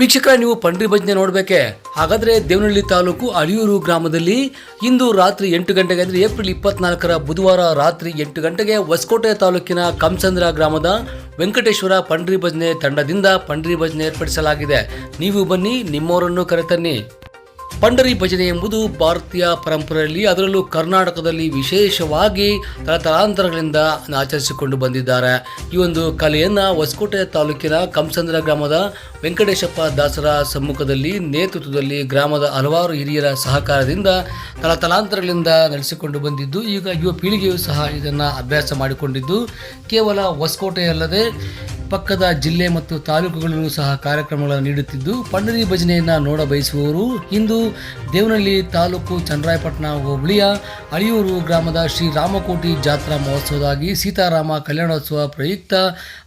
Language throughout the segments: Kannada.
ವೀಕ್ಷಕರ ನೀವು ಪಂಡ್ರಿ ಭಜನೆ ನೋಡಬೇಕೆ? ಹಾಗಾದ್ರೆ ದೇವನಹಳ್ಳಿ ತಾಲೂಕು ಅಳಿಯೂರು ಗ್ರಾಮದಲ್ಲಿ ಇಂದು ರಾತ್ರಿ ಎಂಟು ಗಂಟೆಗೆ ಅಂದರೆ ಏಪ್ರಿಲ್ ಇಪ್ಪತ್ನಾಲ್ಕರ ಬುಧವಾರ ರಾತ್ರಿ ಎಂಟು ಗಂಟೆಗೆ ಹೊಸಕೋಟೆ ತಾಲೂಕಿನ ಕಂಸಂದ್ರ ಗ್ರಾಮದ ವೆಂಕಟೇಶ್ವರ ಪಂಡ್ರಿ ಭಜನೆ ತಂಡದಿಂದ ಪಂಡ್ರಿ ಭಜನೆ ಏರ್ಪಡಿಸಲಾಗಿದೆ. ನೀವು ಬನ್ನಿ, ನಿಮ್ಮವರನ್ನು ಕರೆತನ್ನಿ. ಪಂಡರಿ ಭಜನೆ ಎಂಬುದು ಭಾರತೀಯ ಪರಂಪರೆಯಲ್ಲಿ, ಅದರಲ್ಲೂ ಕರ್ನಾಟಕದಲ್ಲಿ ವಿಶೇಷವಾಗಿ ತಲತಲಾಂತರಗಳಿಂದ ಆಚರಿಸಿಕೊಂಡು ಬಂದಿದ್ದಾರೆ. ಈ ಒಂದು ಕಲೆಯನ್ನು ಹೊಸಕೋಟೆ ತಾಲೂಕಿನ ಕಂಸಂದ್ರ ಗ್ರಾಮದ ವೆಂಕಟೇಶಪ್ಪ ದಾಸರ ಸಮ್ಮುಖದಲ್ಲಿ ನೇತೃತ್ವದಲ್ಲಿ ಗ್ರಾಮದ ಹಲವಾರು ಹಿರಿಯರ ಸಹಕಾರದಿಂದ ತಲತಲಾಂತರಗಳಿಂದ ನಡೆಸಿಕೊಂಡು ಬಂದಿದ್ದು, ಈಗ ಯುವ ಪೀಳಿಗೆಯು ಸಹ ಇದನ್ನು ಅಭ್ಯಾಸ ಮಾಡಿಕೊಂಡಿದ್ದು. ಕೇವಲ ಹೊಸಕೋಟೆಯಲ್ಲದೆ ಪಕ್ಕದ ಜಿಲ್ಲೆ ಮತ್ತು ತಾಲೂಕುಗಳಲ್ಲೂ ಸಹ ಕಾರ್ಯಕ್ರಮಗಳನ್ನು ನೀಡುತ್ತಿದ್ದು ಪಂಡರಿ ಭಜನೆಯನ್ನು ನೋಡ ಬಯಸುವವರು ಇಂದು ದೇವನಹಳ್ಳಿ ತಾಲೂಕು ಚಂದ್ರಾಯಪಟ್ಟಣ ಹೋಬಳಿಯ ಅಳಿಯೂರು ಗ್ರಾಮದ ಶ್ರೀ ರಾಮಕೋಟಿ ಜಾತ್ರಾ ಮಹೋತ್ಸವದಾಗಿ ಸೀತಾರಾಮ ಕಲ್ಯಾಣೋತ್ಸವ ಪ್ರಯುಕ್ತ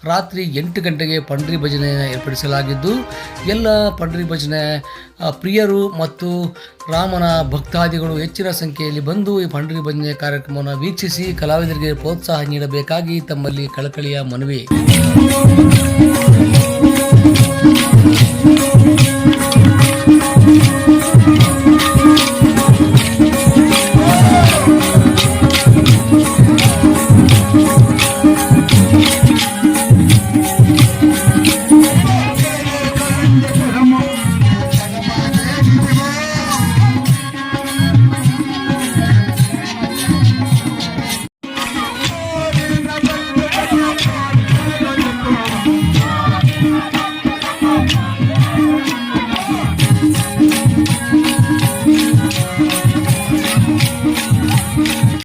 ರಾತ್ರಿ ಎಂಟು ಗಂಟೆಗೆ ಪಂಡರಿ ಭಜನೆಯನ್ನು ಏರ್ಪಡಿಸಲಾಗಿದ್ದು, ಎಲ್ಲ ಪಂಡರಿ ಭಜನೆ ಪ್ರಿಯರು ಮತ್ತು ರಾಮನ ಭಕ್ತಾದಿಗಳು ಹೆಚ್ಚಿನ ಸಂಖ್ಯೆಯಲ್ಲಿ ಬಂದು ಈ ಪಂಡರಿ ಭಜನೆ ಕಾರ್ಯಕ್ರಮವನ್ನು ವೀಕ್ಷಿಸಿ ಕಲಾವಿದರಿಗೆ ಪ್ರೋತ್ಸಾಹ ನೀಡಬೇಕಾಗಿ ತಮ್ಮಲ್ಲಿ ಕಳಕಳಿಯ ಮನವಿ.